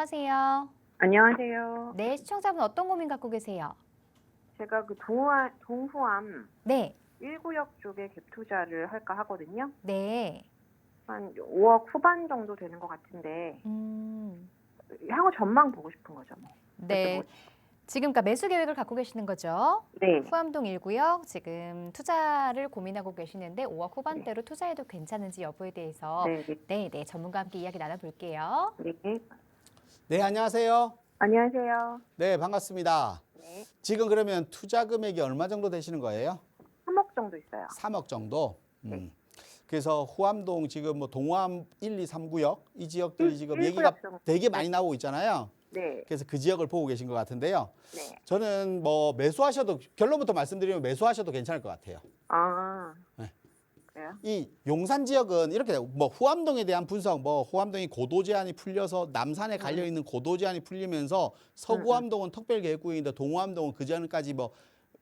안녕하세요. 안녕하세요. 네, 시청자분 어떤 고민 갖고 계세요? 제가 그 동화, 동후암 네, 1구역 쪽에 갭 투자를 할까 하거든요. 네. 한 5억 후반 정도 되는 것 같은데 음, 향후 전망 보고 싶은 거죠. 뭐. 네. 지금 그러니까 매수 계획을 갖고 계시는 거죠? 네. 후암동 1구역 지금 투자를 고민하고 계시는데 5억 후반대로 투자해도 괜찮은지 여부에 대해서 네. 네. 네, 네, 전문가와 함께 이야기 나눠볼게요. 네. 네, 안녕하세요. 안녕하세요. 네, 반갑습니다. 네. 지금 그러면 투자 금액이 얼마 정도 되시는 거예요? 3억 정도 있어요. 3억 정도. 음. 네. 그래서 후암동 지금 뭐 동호암 1, 2, 3구역 이 지역들이 일- 지금 일 얘기가 구역 정도. 되게 많이 나오고 있잖아요. 네. 그래서 그 지역을 보고 계신 것 같은데요. 네. 저는 뭐 매수하셔도 결론부터 말씀드리면 매수하셔도 괜찮을 것 같아요. 아. 네. 이 용산 지역은 이렇게 뭐 후암동에 대한 분석, 뭐 후암동이 고도 제한이 풀려서 남산에 갈려 있는 고도 제한이 풀리면서 서구암동은 특별 계획구역인데 동호암동은 그 전까지 뭐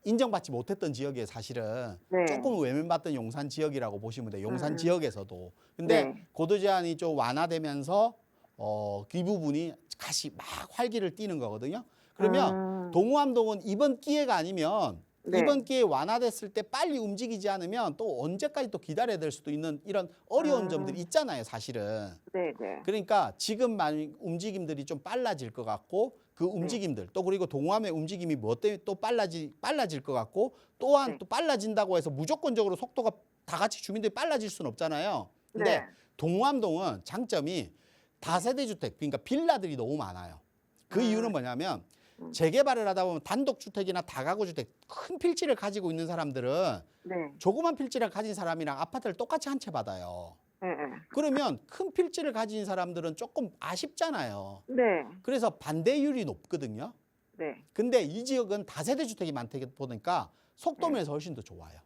인정받지 못했던 지역이에요, 사실은. 네. 조금 외면받던 용산 지역이라고 보시면 돼요. 용산 음. 지역에서도. 근데 네. 고도 제한이 좀 완화되면서 어, 그 부분이 다시 막 활기를 띠는 거거든요. 그러면 음. 동호암동은 이번 기회가 아니면 네. 이번 기회에 완화됐을 때 빨리 움직이지 않으면 또 언제까지 또 기다려야 될 수도 있는 이런 어려운 음. 점들이 있잖아요, 사실은. 네, 네. 그러니까 지금 많이 움직임들이 좀 빨라질 것 같고 그 네. 움직임들 또 그리고 동호암의 움직임이 뭐 때문에 또 빨라지 빨라질 것 같고 또한 네. 또 빨라진다고 해서 무조건적으로 속도가 다 같이 주민들이 빨라질 수는 없잖아요. 근데 네. 동호암동은 장점이 다세대 주택 그러니까 빌라들이 너무 많아요. 그 음. 이유는 뭐냐면 음. 재개발을 하다 보면 단독 주택이나 다가구 주택 큰 필지를 가지고 있는 사람들은 네. 조그만 필지를 가진 사람이랑 아파트를 똑같이 한 채 받아요. 네. 네. 그러면 큰 필지를 가진 사람들은 조금 아쉽잖아요. 네. 그래서 반대율이 높거든요. 네. 근데 이 지역은 다세대 주택이 많다 보니까 속도면에서 훨씬 더 좋아요.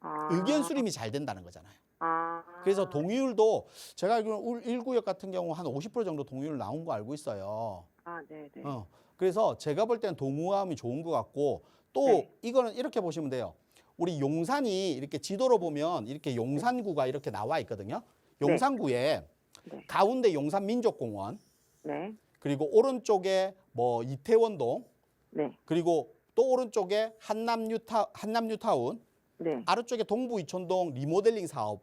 아. 의견 수렴이 잘 된다는 거잖아요. 아. 그래서 동의율도 제가 알기로는 1구역 같은 경우 한 50% 정도 동의율 나온 거 알고 있어요. 아, 네, 네. 어. 그래서 제가 볼 때는 동호함이 좋은 것 같고 또 네. 이거는 이렇게 보시면 돼요. 우리 용산이 이렇게 지도로 보면 이렇게 용산구가 이렇게 나와 있거든요. 용산구에 네. 가운데 용산 민족공원 네. 그리고 오른쪽에 뭐 이태원동 네. 그리고 또 오른쪽에 한남 뉴타 한남 뉴타운 네. 아래쪽에 동부 이촌동 리모델링 사업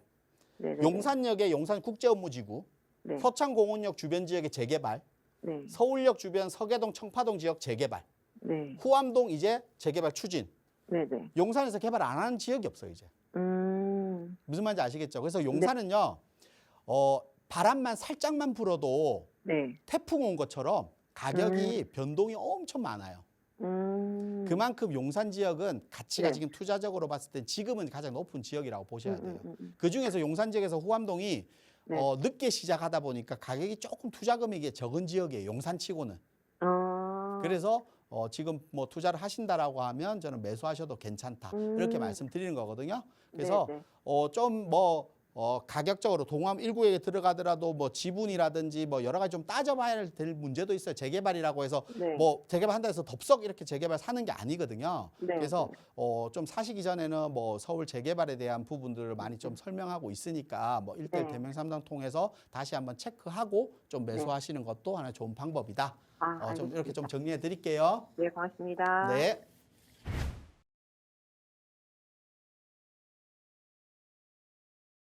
네. 네. 용산역에 용산 국제업무지구 네. 서창공원역 주변 지역의 재개발 네. 서울역 주변 서계동 청파동 지역 재개발 네. 후암동 이제 재개발 추진 네. 네. 용산에서 개발 안 하는 지역이 없어요 이제 음. 무슨 말인지 아시겠죠 네. 그래서 용산은요 어 바람만 살짝만 불어도 네. 태풍 온 것처럼 가격이 변동이 엄청 많아요 음. 그만큼 용산 지역은 가치가 네. 지금 투자적으로 봤을 때 지금은 가장 높은 지역이라고 보셔야 돼요. 음, 음, 음. 그 중에서 용산 지역에서 후암동이 네. 어, 늦게 시작하다 보니까 가격이 조금 투자 금액이 적은 지역이에요. 용산치고는. 아. 그래서 어, 지금 뭐 투자를 하신다라고 하면 저는 매수하셔도 괜찮다 이렇게 음. 말씀드리는 거거든요. 그래서 네, 네. 어, 좀뭐 어, 가격적으로 동암 1구역에 들어가더라도 뭐 지분이라든지 뭐 여러 가지 좀 따져봐야 될 문제도 있어요. 재개발이라고 해서 네. 뭐 재개발한다 해서 덥석 이렇게 재개발 사는 게 아니거든요. 네, 그래서 어, 좀 사시기 전에는 뭐 서울 재개발에 대한 부분들을 많이 좀 설명하고 있으니까 뭐 일대일 네. 대면 상담 통해서 다시 한번 체크하고 좀 매수하시는 것도 하나의 좋은 방법이다. 아, 어, 좀 이렇게 좀 알겠습니다. 정리해 드릴게요. 네, 고맙습니다. 네.